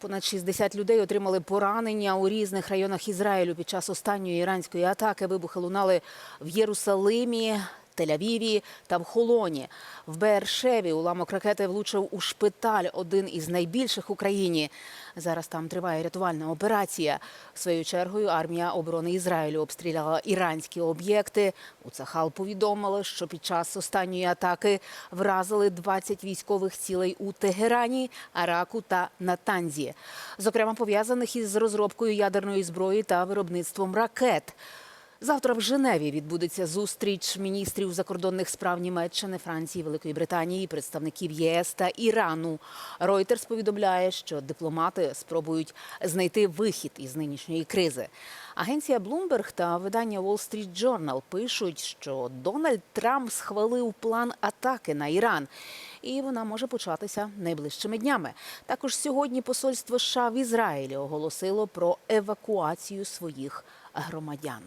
Понад 60 людей отримали поранення у різних районах Ізраїлю під час останньої іранської атаки. Вибухи лунали в Єрусалимі, Тель-Авіві та в Холоні. В Бершеві уламок ракети влучив у шпиталь, один із найбільших в Україні. Зараз там триває рятувальна операція. Своєю чергою армія оборони Ізраїлю обстріляла іранські об'єкти. У Цахал повідомили, що під час останньої атаки вразили 20 військових цілей у Тегерані, Араку та Натанзі, зокрема пов'язаних із розробкою ядерної зброї та виробництвом ракет. Завтра в Женеві відбудеться зустріч міністрів закордонних справ Німеччини, Франції, Великої Британії, представників ЄС та Ірану. Ройтерс повідомляє, що дипломати спробують знайти вихід із нинішньої кризи. Агенція Bloomberg та видання Wall Street Journal пишуть, що Дональд Трамп схвалив план атаки на Іран, і вона може початися найближчими днями. Також сьогодні посольство США в Ізраїлі оголосило про евакуацію своїх громадян.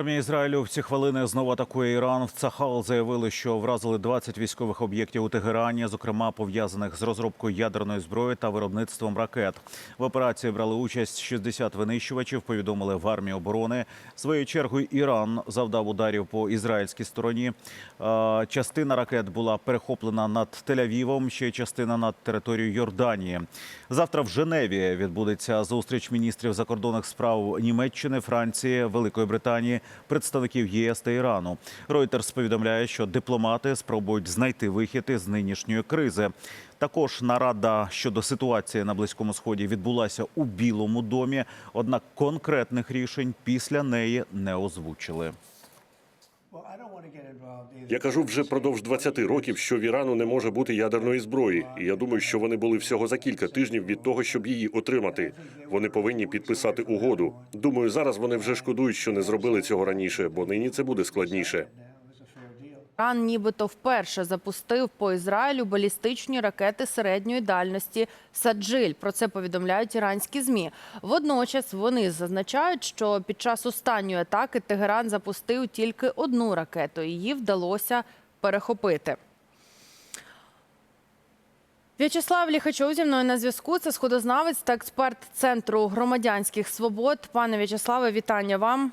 Армія Ізраїлю в ці хвилини знову атакує Іран. В Цахал заявили, що вразили 20 військових об'єктів у Тегерані, зокрема пов'язаних з розробкою ядерної зброї та виробництвом ракет. В операції брали участь 60 винищувачів. Повідомили в армії оборони. Своєю чергою Іран завдав ударів по ізраїльській стороні. Е, Частина ракет була перехоплена над Тель-Авівом, ще частина над територією Йорданії. Завтра в Женеві відбудеться зустріч міністрів закордонних справ Німеччини, Франції, Великої Британії, представників ЄС та Ірану. Ройтерс повідомляє, що дипломати спробують знайти вихід із нинішньої кризи. Також нарада щодо ситуації на близькому сході відбулася у Білому домі. Однак конкретних рішень після неї не озвучили. Я кажу вже продовж 20 років, що в Ірану не може бути ядерної зброї, і я думаю, що вони були всього за кілька тижнів від того, щоб її отримати. Вони повинні підписати угоду. Думаю, зараз вони вже шкодують, що не зробили цього раніше, бо нині це буде складніше. Іран нібито вперше запустив по Ізраїлю балістичні ракети середньої дальності Саджиль. Про це повідомляють іранські змі. Водночас вони зазначають, що під час останньої атаки Тегеран запустив тільки одну ракету. Її вдалося перехопити. В'ячеслав Ліхачов зі мною на зв'язку. Це сходознавець та експерт Центру громадянських свобод. Пане В'ячеславе, вітання вам.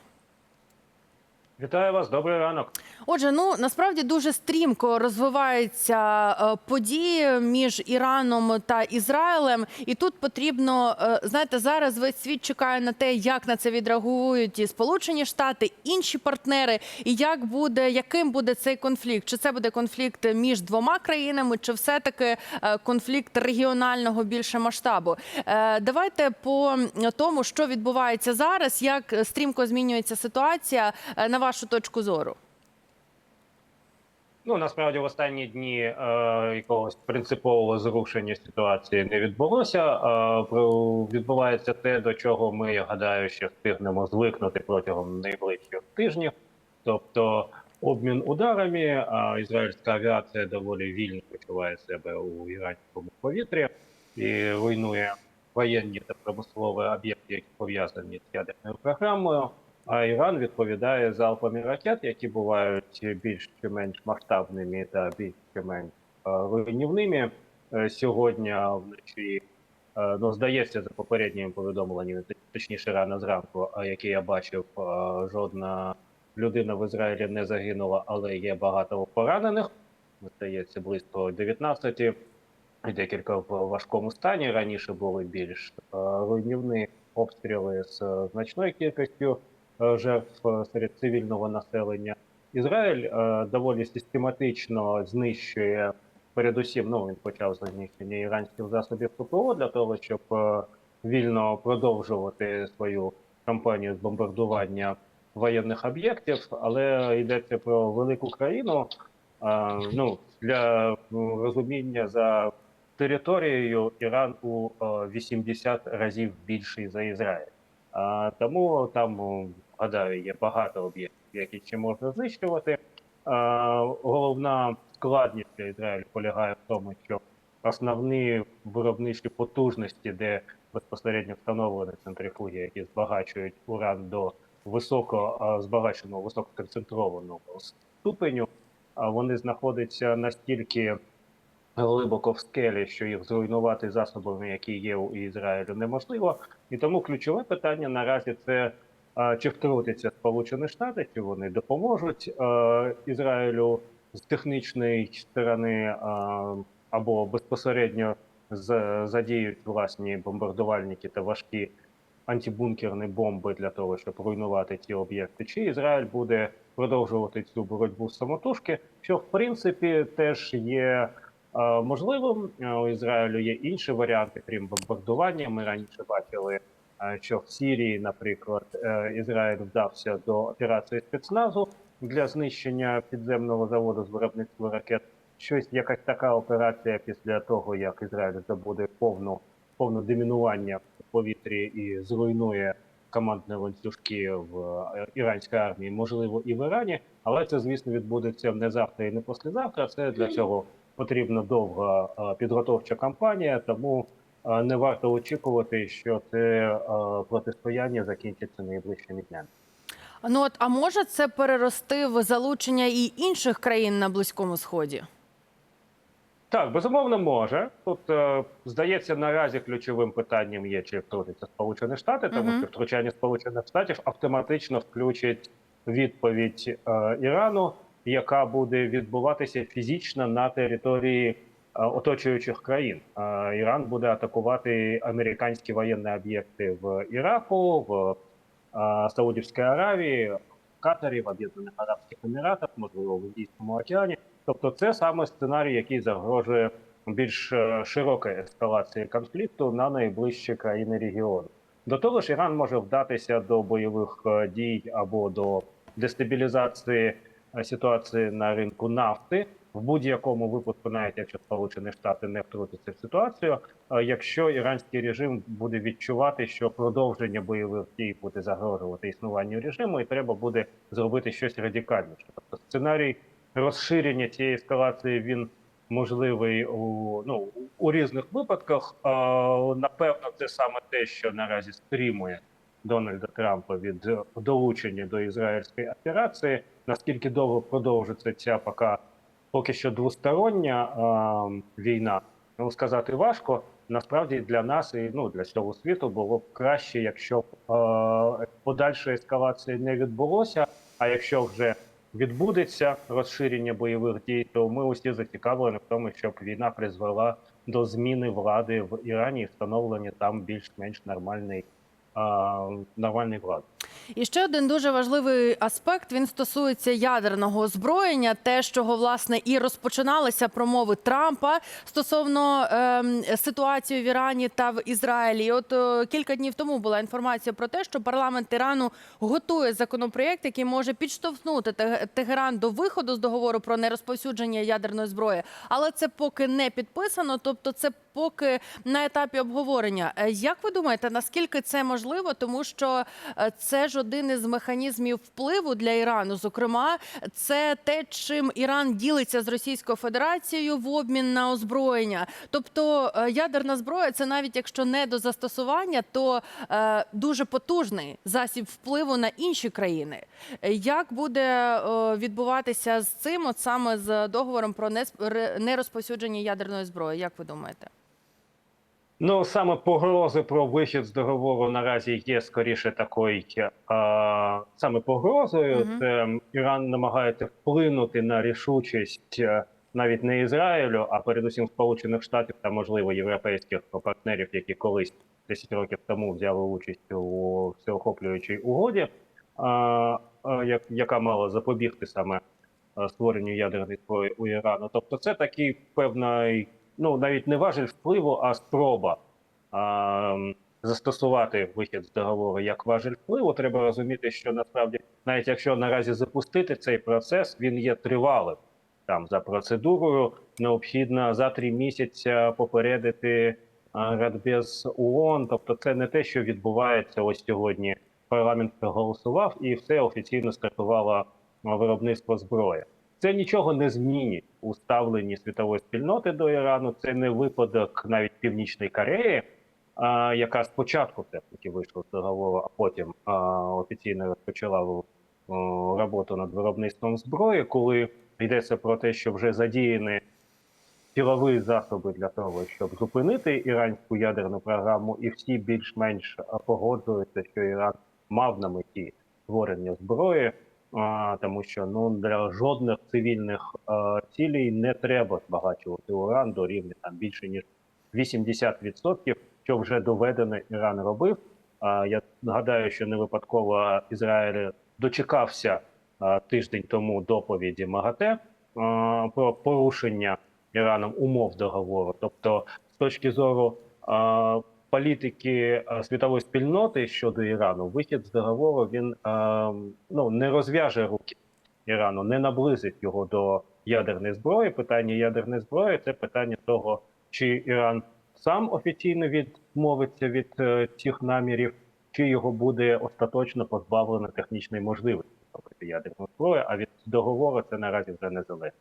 Вітаю вас, добрий ранок. Отже, ну насправді дуже стрімко розвиваються е, події між Іраном та Ізраїлем, і тут потрібно е, знаєте, зараз весь світ чекає на те, як на це відреагують і Сполучені Штати, інші партнери, і як буде, яким буде цей конфлікт? Чи це буде конфлікт між двома країнами, чи все таки конфлікт регіонального більше масштабу? Е, Давайте по тому, що відбувається зараз, як стрімко змінюється ситуація е, на вашу точку зору. Ну насправді в останні дні е, якогось принципового зрушення ситуації не відбулося. Е, відбувається те, до чого ми я гадаю, ще встигнемо звикнути протягом найближчих тижнів. Тобто обмін ударами, а ізраїльська авіація доволі вільно почуває себе у іранському повітрі і руйнує воєнні та промислові об'єкти, які пов'язані з ядерною програмою. А Іран відповідає залпами ракет, які бувають більш чи менш масштабними та більш чи менш е, руйнівними. Е, Сьогодні вночі, е, ну здається, за попередніми повідомленнями, точніше рано зранку, які я бачив, жодна людина в Ізраїлі не загинула, але є багато поранених. Здається, близько 19 декілька в важкому стані. Раніше були більш руйнівні обстріли з значною кількістю жертв е, серед цивільного населення. Ізраїль е, доволі систематично знищує, передусім, ну він почав знищення іранських засобів ППО для того, щоб е, вільно продовжувати свою кампанію з бомбардування воєнних об'єктів, але йдеться про велику країну. Е, ну для розуміння за територією Іран у е, 80 разів більший за Ізраїль. А, тому там, гадаю, є багато об'єктів, які ще можна знищувати. Головна складність для Ізраїлю полягає в тому, що основні виробничі потужності, де безпосередньо встановлені центрифуги, які збагачують уран до високо збагаченого, висококонцентрованого ступеню, вони знаходяться настільки глибоко в скелі, що їх зруйнувати засобами, які є у Ізраїлю, неможливо. І тому ключове питання наразі це чи втрутиться Сполучені Штати, чи вони допоможуть е, Ізраїлю з технічної сторони або безпосередньо задіють власні бомбардувальники та важкі антибункерні бомби для того, щоб руйнувати ті об'єкти, чи Ізраїль буде продовжувати цю боротьбу самотужки, що в принципі теж є е, можливим. Е, У Ізраїлю є інші варіанти, крім бомбардування. Ми раніше бачили, е, що в Сірії, наприклад, е, Ізраїль вдався до операції спецназу для знищення підземного заводу з виробництва ракет. Щось якась така операція після того, як Ізраїль здобуде повну повне домінування в повітрі і зруйнує командні ланцюжки в е, іранській армії, можливо, і в Ірані, але це, звісно, відбудеться не завтра і не післязавтра. Це для цього потрібна довга е, підготовча кампанія, тому не варто очікувати, що це протистояння закінчиться найближчими днями. Ну от а може це перерости в залучення і інших країн на близькому сході? Так, безумовно, може. Тут е, здається, наразі ключовим питанням є, чи втрутиться Сполучені Штати, тому Мгм. що втручання Сполучених Штатів автоматично включить відповідь е, Ірану, яка буде відбуватися фізично на території оточуючих країн. Е, Іран буде атакувати американські воєнні об'єкти в Іраку, в е, Саудівській Аравії, в Катарі, в Об'єднаних Арабських Еміратах, можливо, в Індійському океані. Тобто, це саме сценарій, який загрожує більш е, широкої ескалації конфлікту на найближчі країни регіону. До того ж, Іран може вдатися до бойових е, дій або до дестабілізації е, ситуації на ринку нафти. В будь-якому випадку, навіть якщо Сполучені Штати не втрутяться в ситуацію, е, якщо іранський режим буде відчувати, що продовження бойових дій буде загрожувати існуванню режиму, і треба буде зробити щось радикальніше. Тобто сценарій розширення цієї ескалації він можливий у ну у різних випадках. Напевно, це саме те, що наразі стримує Дональда Трампа від долучення до ізраїльської операції. Наскільки довго продовжиться ця пока поки що двостороння а, війна, ну сказати важко. Насправді для нас і ну для всього світу було б краще, якщо б е, подальша ескалація не відбулося. А якщо вже відбудеться розширення бойових дій, то ми усі зацікавлені в тому, щоб війна призвела до зміни влади в Ірані і встановлення там більш-менш нормальної а, нормальної влади. І ще один дуже важливий аспект він стосується ядерного озброєння, те, з чого власне і розпочиналися промови Трампа стосовно ем, ситуації в Ірані та в Ізраїлі. От е, кілька днів тому була інформація про те, що парламент Ірану готує законопроєкт, який може підштовхнути Тегеран до виходу з договору про нерозповсюдження ядерної зброї. Але це поки не підписано, тобто це поки на етапі обговорення. Е, Як ви думаєте, наскільки це можливо? Тому що е, це ж один із механізмів впливу для Ірану. Зокрема, це те, чим Іран ділиться з Російською Федерацією в обмін на озброєння. Тобто е, ядерна зброя, це навіть якщо не до застосування, то дуже потужний засіб впливу на інші країни. Як буде відбуватися з цим, от саме з договором про нерозповсюдження ядерної зброї? Як ви думаєте? Ну саме погрози про вихід з договору наразі є скоріше такою а, саме погрозою. Мгм. Це Іран намагається вплинути на рішучість е, навіть не Ізраїлю, а передусім Сполучених Штатів та можливо європейських партнерів, які колись 10 років тому взяли участь у всеохоплюючій угоді, а, а, яка мала запобігти саме е, створенню ядерної зброї у Ірану. Тобто, це такий певний, ну навіть не важель впливу, а спроба а, застосувати вихід з договору як важель впливу. Треба розуміти, що насправді, навіть якщо наразі запустити цей процес, він є тривалим. Там за процедурою необхідно за три місяці попередити Радбез ООН. Тобто, це не те, що відбувається ось сьогодні. Парламент проголосував і все офіційно стартувало виробництво зброї. Це нічого не змінить у ставленні світової спільноти до Ірану. Це не випадок навіть Північної Кореї, а, яка спочатку все таки вийшла з договору, а потім а, офіційно розпочала роботу над виробництвом зброї, коли йдеться про те, що вже задіяні силові засоби для того, щоб зупинити іранську ядерну програму, і всі більш-менш погоджуються, що Іран мав на меті створення зброї, тому що ну для жодних цивільних цілей не треба збагачувати уран до рівня там більше ніж 80%, що вже доведено Іран робив. А я нагадаю, що не випадково Ізраїль дочекався тиждень тому доповіді МАГАТЕ про порушення Іраном умов договору. Тобто, з точки зору політики світової спільноти щодо Ірану, вихід з договору він ну не розв'яже руки Ірану, не наблизить його до ядерної зброї. Питання ядерної зброї це питання того, чи Іран сам офіційно відмовиться від е, цих намірів, чи його буде остаточно позбавлено технічної можливості робити ядерну зброю. А від договору це наразі вже не залежить.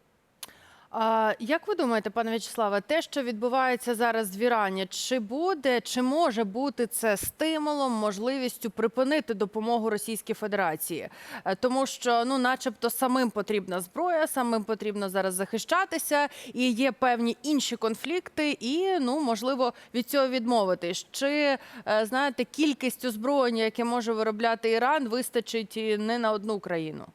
А, як ви думаєте, пане В'ячеславе, те, що відбувається зараз в Ірані, чи буде, чи може бути це стимулом, можливістю припинити допомогу Російській Федерації? Е, Тому що, ну, начебто, самим потрібна зброя, самим потрібно зараз захищатися, і є певні інші конфлікти, і ну можливо від цього відмовитись. Чи е, знаєте, кількість озброєння, яке може виробляти Іран, вистачить і не на одну країну?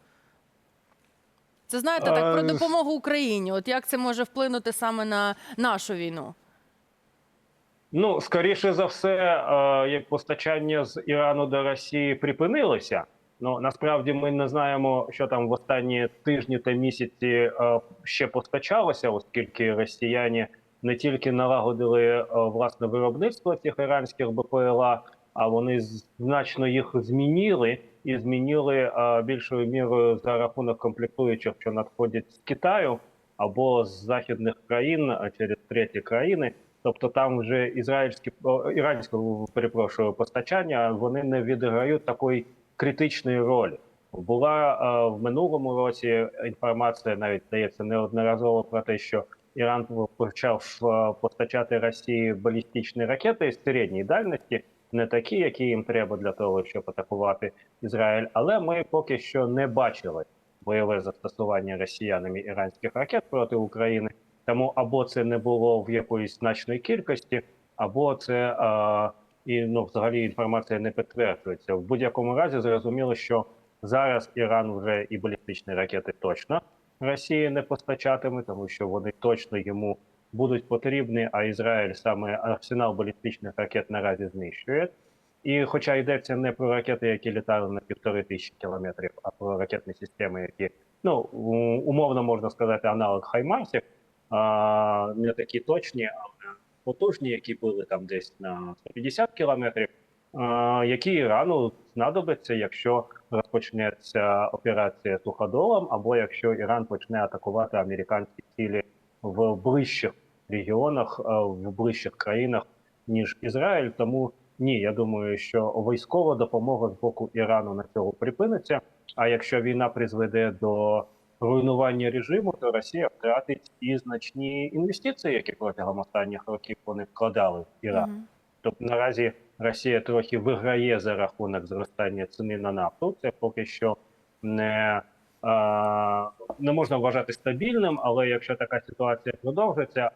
Це знаєте, так про Е, допомогу Україні. От як це може вплинути саме на нашу війну? Ну, скоріше за все, е, як постачання з Ірану до Росії припинилося. Ну насправді ми не знаємо, що там в останні тижні та місяці е, ще постачалося, оскільки росіяни не тільки налагодили власне виробництво цих іранських БПЛА, а вони значно їх змінили і змінили е, більшою мірою за рахунок комплектуючих, що надходять з Китаю або з західних країн а через треті країни. Тобто там вже ізраїльські іранське, перепрошую постачання вони не відіграють такої критичної ролі. Була е, в минулому році інформація, навіть здається, неодноразово про те, що Іран почав е, постачати Росії балістичні ракети з середньої дальності, не такі, які їм треба для того, щоб атакувати Ізраїль. Але ми поки що не бачили бойове застосування росіянами іранських ракет проти України. Тому або це не було в якоїсь значної кількості, або це е, і ну взагалі інформація не підтверджується. В будь-якому разі зрозуміло, що зараз Іран вже і балістичні ракети точно Росії не постачатиме, тому що вони точно йому будуть потрібні. А Ізраїль саме арсенал балістичних ракет наразі знищує. І, хоча йдеться не про ракети, які літали на півтори тисячі кілометрів, а про ракетні системи, які ну умовно можна сказати, аналог Хаймарсів, а, не такі точні, але потужні, які були там десь на 150 кілометрів, а, які Ірану знадобиться, якщо розпочнеться операція суходолом, або якщо Іран почне атакувати американські цілі в ближчих регіонах, в ближчих країнах, ніж Ізраїль. Тому ні, я думаю, що військова допомога з боку Ірану на цього припиниться. А якщо війна призведе до руйнування режиму, то Росія втратить і значні інвестиції, які протягом останніх років вони вкладали в Іран. Мгм. Тобто наразі Росія трохи виграє за рахунок зростання ціни на нафту. Це поки що не, не можна вважати стабільним, але якщо така ситуація продовжиться,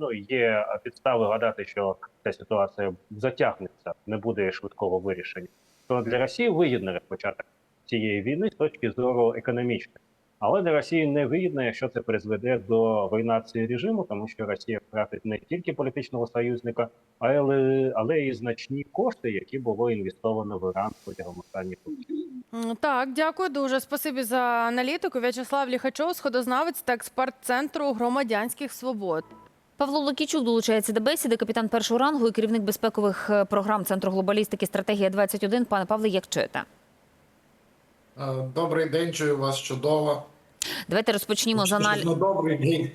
ну, є підстави гадати, що ця ситуація затягнеться, не буде швидкого вирішення. То для Росії вигідно розпочаток цієї війни з точки зору економічної. Але для Росії не вигідно, якщо це призведе до руйнації режиму, тому що Росія втратить не тільки політичного союзника, але, але і значні кошти, які було інвестовано в Іран протягом останніх років. Так, дякую дуже. Спасибі за аналітику. В'ячеслав Ліхачов, сходознавець та експерт центру громадянських свобод. Павло Лукічук долучається до бесіди, капітан першого рангу і керівник безпекових е, програм Центру глобалістики стратегія 21 Пане Павле, як чуєте? Е, Добрий день, чую вас чудово. Давайте розпочнімо з аналізу. Ну, добрий день.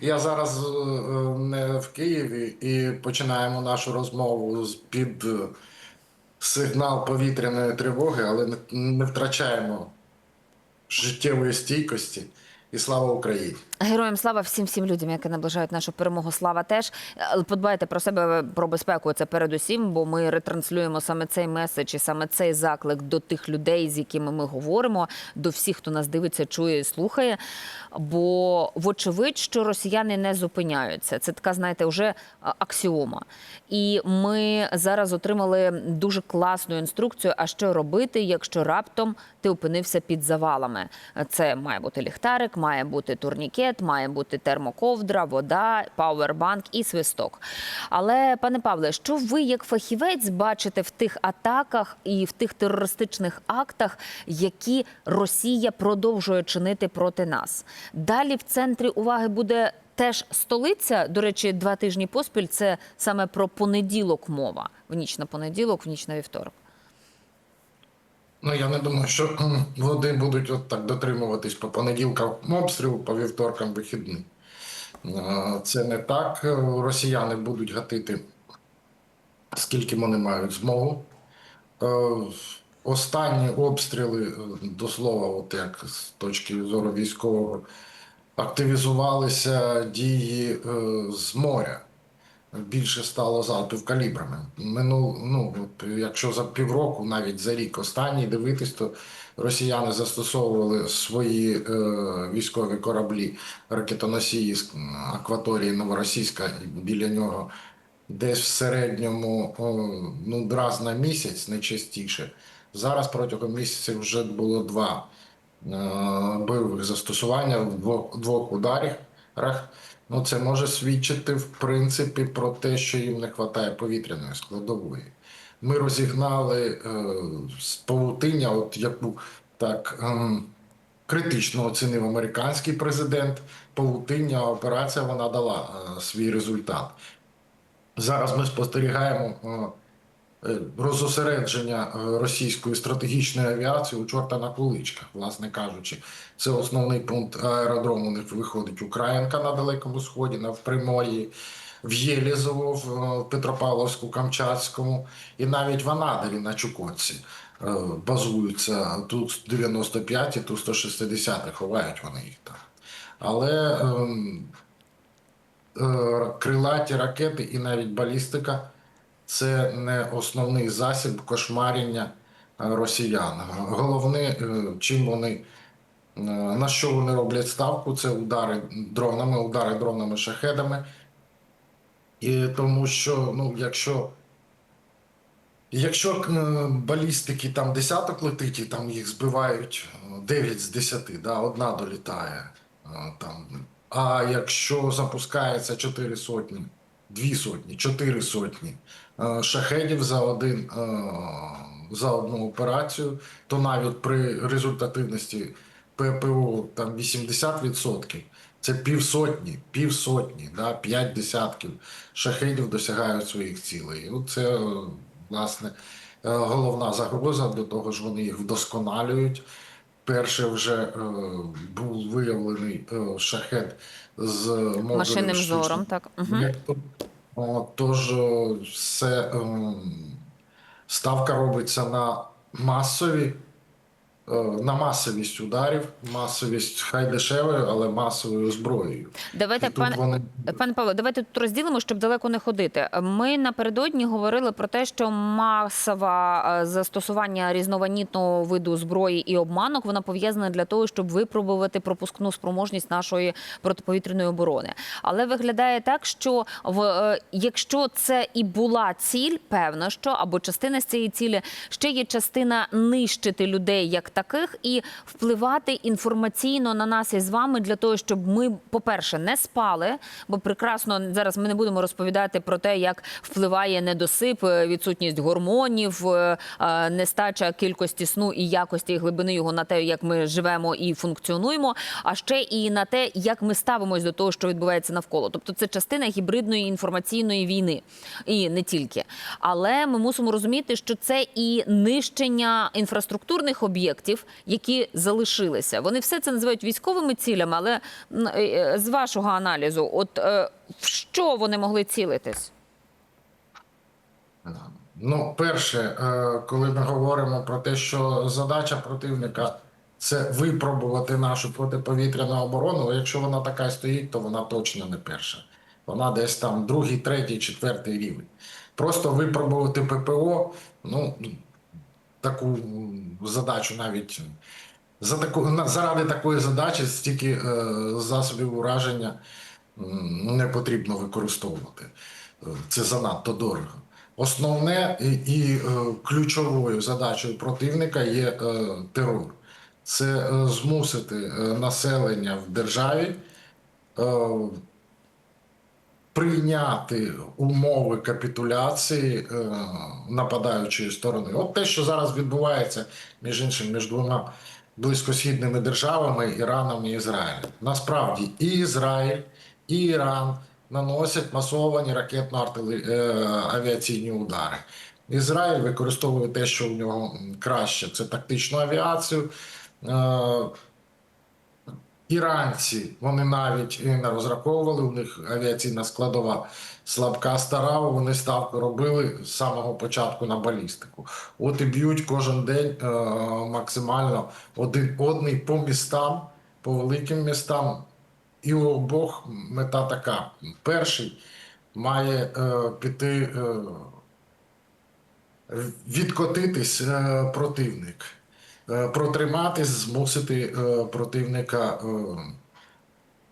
Я зараз е, в Києві і починаємо нашу розмову з під е, сигнал повітряної тривоги, але не втрачаємо життєвої стійкості. І слава Україні! Героям слава всім всім людям, які наближають нашу перемогу. Слава теж. Подбайте про себе про безпеку. Це передусім, бо ми ретранслюємо саме цей меседж і саме цей заклик до тих людей, з якими ми говоримо, до всіх, хто нас дивиться, чує і слухає. Бо вочевидь, що росіяни не зупиняються. Це така, знаєте, вже аксіома. І ми зараз отримали дуже класну інструкцію. А що робити, якщо раптом ти опинився під завалами? Це має бути ліхтарик, має бути турнікет, має бути термоковдра, вода, пауербанк і свисток. Але, пане Павле, що ви як фахівець бачите в тих атаках і в тих терористичних актах, які Росія продовжує чинити проти нас? Далі в центрі уваги буде. Теж столиця, до речі, два тижні поспіль. Це саме про понеділок мова в ніч на понеділок, в ніч на вівторок. Ну я не думаю, що вони будуть от так дотримуватись по понеділкам обстрілу, по вівторкам вихідний. Е, Це не так. Е, Росіяни будуть гатити, скільки вони мають змогу. Е, Останні обстріли, е, до слова, от як з точки зору військового, активізувалися дії з моря. Більше стало залпів калібрами. Минул, ну, якщо за півроку, навіть за рік останній дивитись, то росіяни застосовували свої е, військові кораблі, ракетоносії з акваторії Новоросійська біля нього десь в середньому ну, раз на місяць, не частіше. Зараз протягом місяця вже було два е, бойових застосування в двох ударах. Ну, це може свідчити в принципі про те, що їм не вистачає повітряної складової. Ми розігнали е, з павутиння, от яку так е, критично оцінив американський президент. Павутиння операція вона дала е, свій результат. Зараз ми спостерігаємо е, розосередження е, російської стратегічної авіації у чорта на куличках, власне кажучи. Це основний пункт аеродрому. У виходить Українка на Далекому Сході, на Примор'ї, в Єлізово, в е, Петропавловську, Камчатському і навіть в Анадирі на Чукотці е, базуються тут 95 і тут 160 ховають вони їх там. Але ем, е, крилаті ракети і навіть балістика це не основний засіб кошмарення е, росіян. Головне, е, чим вони е, на що вони роблять ставку, це удари дронами, удари дронами шахедами. І тому що, ну, якщо Якщо балістики там десяток летить, і там їх збивають е, 9 з 10, да, одна долітає. Там. А якщо запускається 4 сотні, 2 сотні, 4 сотні шахедів за один е, за одну операцію, то навіть при результативності ППО там 80%, це півсотні, півсотні, да, п'ять десятків шахедів досягають своїх цілей. І це, е, власне, е, головна загроза, до того ж вони їх вдосконалюють. Перше вже е, був виявлений е, шахет з модулем Машинним зором, так. Угу. Тож все ем, ставка робиться на масові, на масовість ударів, масовість хай дешевою, але масовою зброєю. Давайте, пане вони Пане Павло, давайте тут розділимо, щоб далеко не ходити. Ми напередодні говорили про те, що масове е, застосування різноманітного виду зброї і обманок вона пов'язана для того, щоб випробувати пропускну спроможність нашої протиповітряної оборони. Але виглядає так, що в е, якщо це і була ціль, певно, що або частина з цієї цілі ще є частина нищити людей як таких і впливати інформаційно на нас із вами для того, щоб ми, по-перше, не спали, бо прекрасно зараз ми не будемо розповідати про те, як впливає недосип, е, відсутність гормонів, е, е, нестача кількості сну і якості і глибини його на те, як ми живемо і функціонуємо, а ще і на те, як ми ставимось до того, що відбувається навколо. Тобто це частина гібридної інформаційної війни, і не тільки. Але ми мусимо розуміти, що це і нищення інфраструктурних об'єктів, які залишилися. Вони все це називають військовими цілями, але е, е, з вашого аналізу, от е, в що вони могли цілитись? Ну, перше, коли ми говоримо про те, що задача противника це випробувати нашу протиповітряну оборону. Якщо вона така стоїть, то вона точно не перша. Вона десь там другий, третій, четвертий рівень. Просто випробувати ППО, ну таку задачу навіть за таку заради такої задачі стільки е, засобів ураження не потрібно використовувати. Е, Це занадто дорого. Основне і, е, ключовою задачею противника є терор. Це змусити населення в державі прийняти умови капітуляції е, нападаючої сторони. От те, що зараз відбувається, між іншим, між двома близькосхідними державами Іраном і Ізраїлем. Насправді і Ізраїль, і Іран наносять масовані ракетно-авіаційні удари. Ізраїль використовує те, що в нього краще це тактичну авіацію. Е, Іранці вони навіть не розраховували, у них авіаційна складова слабка стара, вони ставку робили з самого початку на балістику. От і б'ють кожен день е, максимально один одний по містам, по великим містам. І у обох мета така: перший має е, піти, е, відкотитись е, противник, е, протриматись, змусити е, противника, е,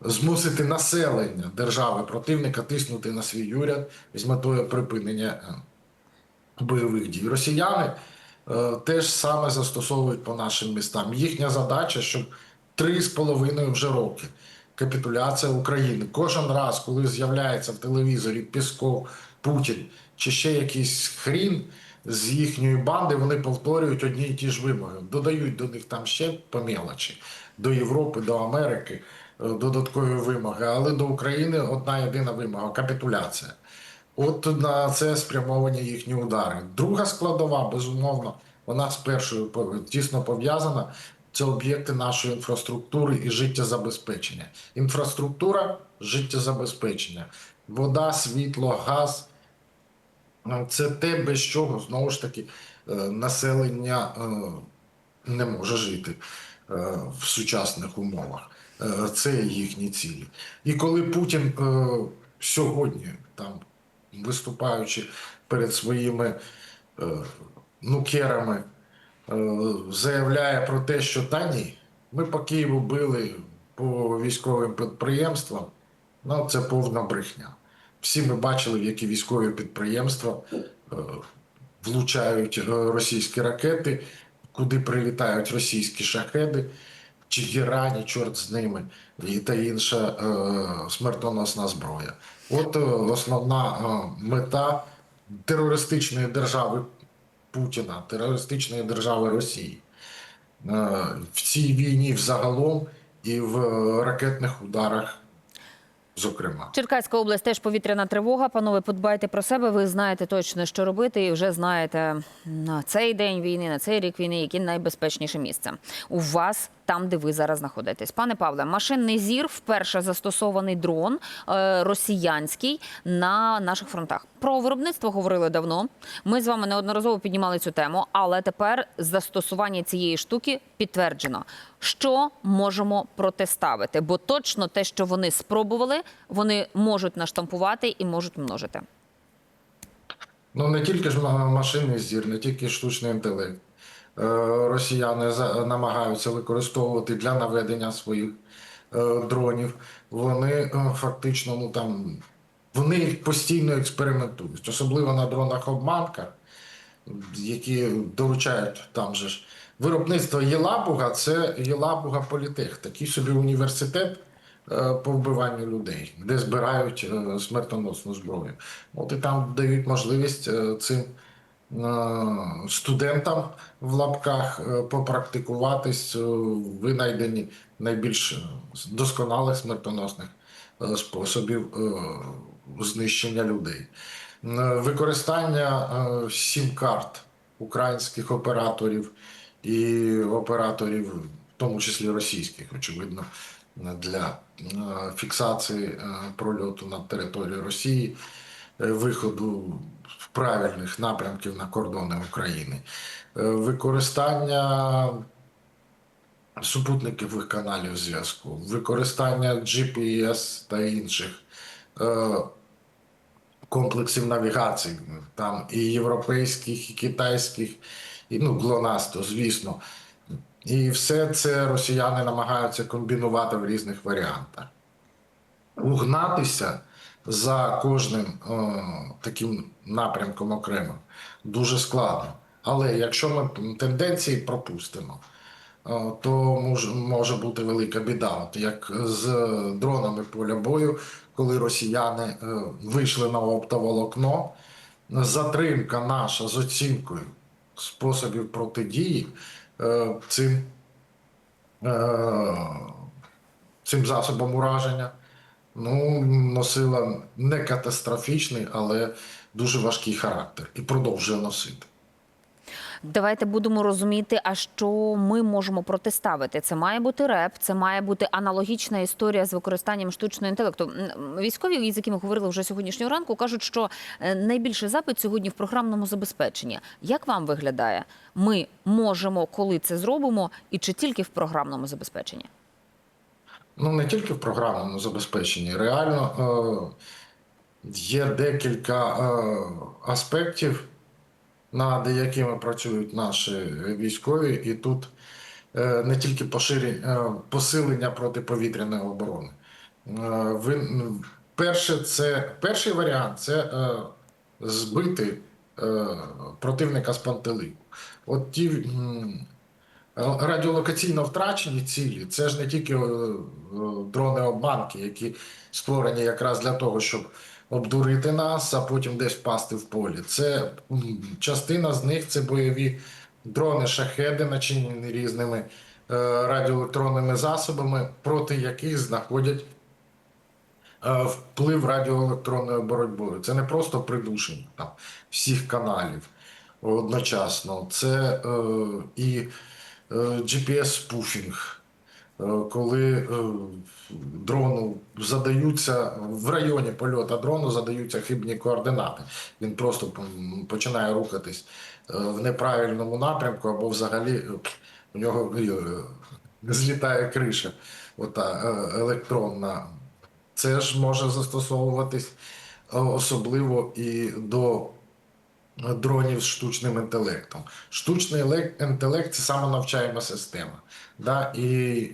змусити населення держави противника тиснути на свій уряд з метою припинення бойових дій. Росіяни теж саме застосовують по нашим містам. Їхня задача, щоб три з половиною вже роки капітуляція України. Кожен раз, коли з'являється в телевізорі Пісков, Путін чи ще якийсь хрін з їхньої банди, вони повторюють одні й ті ж вимоги. Додають до них там ще по мелочі, до Європи, до Америки е, додаткові вимоги, але до України одна єдина вимога капітуляція. От на це спрямовані їхні удари. Друга складова, безумовно, вона з першою тісно пов'язана. Це об'єкти нашої інфраструктури і життєзабезпечення. Інфраструктура, життєзабезпечення, вода, світло, газ. Е, Це те, без чого знову ж таки е, населення е, не може жити е, в сучасних умовах. Це їхні цілі. І коли Путін сьогодні, там, виступаючи перед своїми нукерами, заявляє про те, що та ні, ми по Києву били по військовим підприємствам, ну це повна брехня. Всі ми бачили, в які військові підприємства е, влучають е, російські ракети, куди прилітають російські шахеди, чи в Ірані, чорт з ними, і та інша е, смертоносна зброя. От е, основна е, мета терористичної держави Путіна, терористичної держави Росії е, в цій війні взагалом і в ракетних ударах, зокрема. Черкаська область теж повітряна тривога. Панове, подбайте про себе. Ви знаєте точно, що робити, і вже знаєте на цей день війни, на цей рік війни, яке найбезпечніше місце у вас там, де ви зараз знаходитесь. Пане Павле, машинний зір вперше застосований дрон е, росіянський на наших фронтах. Про виробництво говорили давно. Ми з вами неодноразово піднімали цю тему, але тепер застосування цієї штуки підтверджено. Що можемо протиставити? Бо точно те, що вони спробували, вони можуть наштампувати і можуть множити. Ну не тільки ж машинний зір, не тільки штучний інтелект. Е, Росіяни намагаються використовувати для наведення своїх е, дронів. Вони е, фактично, ну там вони постійно експериментують, особливо на дронах обманка, які доручають там же ж. Виробництво Єлабуга це Єлабуга Політех, такий собі університет по вбиванню людей, де збирають смертоносну зброю. От і там дають можливість цим студентам в лапках е, попрактикуватись е, винайденні найбільш е, досконалих смертоносних е, способів е, знищення людей. Е, Використання е, сім-карт українських операторів і операторів, в тому числі російських, очевидно, для е, фіксації е, прольоту на територію Росії, е, виходу в правильних напрямків на кордони України, Е, використання супутникових каналів зв'язку, використання GPS та інших е, комплексів навігації, там і європейських, і китайських, і ну, ГЛОНАСС, звісно. І все це росіяни намагаються комбінувати в різних варіантах. Угнатися за кожним е, таким напрямком окремо дуже складно. Але якщо ми тенденції пропустимо, е, то може, може бути велика біда. От як з дронами поля бою, коли росіяни е, вийшли на оптоволокно, затримка наша з оцінкою способів протидії е, цим, е, цим засобам ураження ну, носила не катастрофічний, але дуже важкий характер і продовжує носити. Давайте будемо розуміти, а що ми можемо протиставити. Це має бути реп, це має бути аналогічна історія з використанням штучного інтелекту. Військові, з якими говорили вже сьогоднішнього ранку, кажуть, що е, найбільший запит сьогодні в програмному забезпеченні. Як вам виглядає? Ми можемо, коли це зробимо, і чи тільки в програмному забезпеченні? Ну, не тільки в програмному забезпеченні. Реально е, є декілька е, аспектів, над якими працюють наші військові, і тут е, не тільки поширі, е, посилення протиповітряної оборони. Е, ви, перше, це, перший варіант це е, збити е, противника з пантелику. От ті радіолокаційно втрачені цілі, це ж не тільки е, е, дрони-обманки, які створені якраз для того, щоб обдурити нас, а потім десь впасти в полі. Це частина з них це бойові дрони, шахеди, начинені різними е, радіоелектронними засобами, проти яких знаходять вплив радіоелектронною боротьбою. Це не просто придушення там всіх каналів одночасно. Це е, і е, GPS-спуфінг, е, коли е, дрону задаються в районі польоту дрону задаються хибні координати. Він просто починає рухатись в неправильному напрямку, або взагалі у нього злітає криша, ота електронна. Це ж може застосовуватись особливо і до дронів з штучним інтелектом. Штучний інтелект це самонавчаєма система. Да? І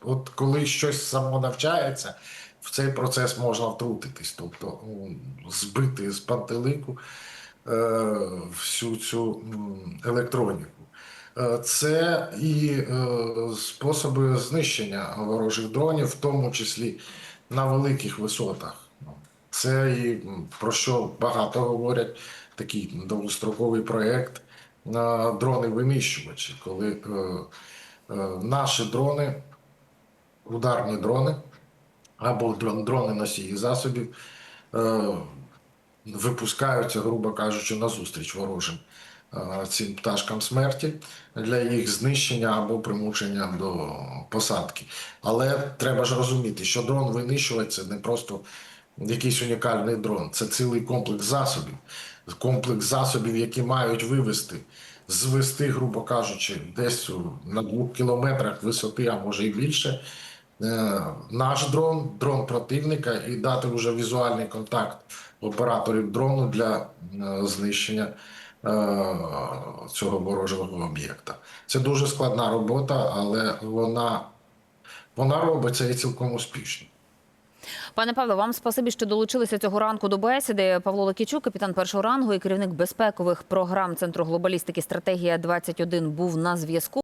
от коли щось самонавчається, в цей процес можна втрутитись, тобто ну, збити з пантелику е, всю цю електроніку. Е, Це і е, способи знищення ворожих дронів, в тому числі на великих висотах. Це і про що багато говорять такий довгостроковий проєкт на дрони-винищувачі, коли е, е, наші дрони, ударні дрони або дрон- дрони носії засобів е, випускаються, грубо кажучи, назустріч ворожим цим пташкам смерті для їх знищення або примушення до посадки. Але треба ж розуміти, що дрон винищувач це не просто якийсь унікальний дрон, це цілий комплекс засобів, комплекс засобів, які мають вивести, звести, грубо кажучи, десь на двох кілометрах висоти, а може і більше. е, Наш дрон, дрон противника, і дати вже візуальний контакт операторів дрону для е, знищення е, цього ворожого об'єкта. Це дуже складна робота, але вона, вона робиться і цілком успішно. Пане Павло, вам спасибі, що долучилися цього ранку до бесіди. Павло Лакічук, капітан першого рангу і керівник безпекових програм Центру глобалістики стратегія 21 був на зв'язку.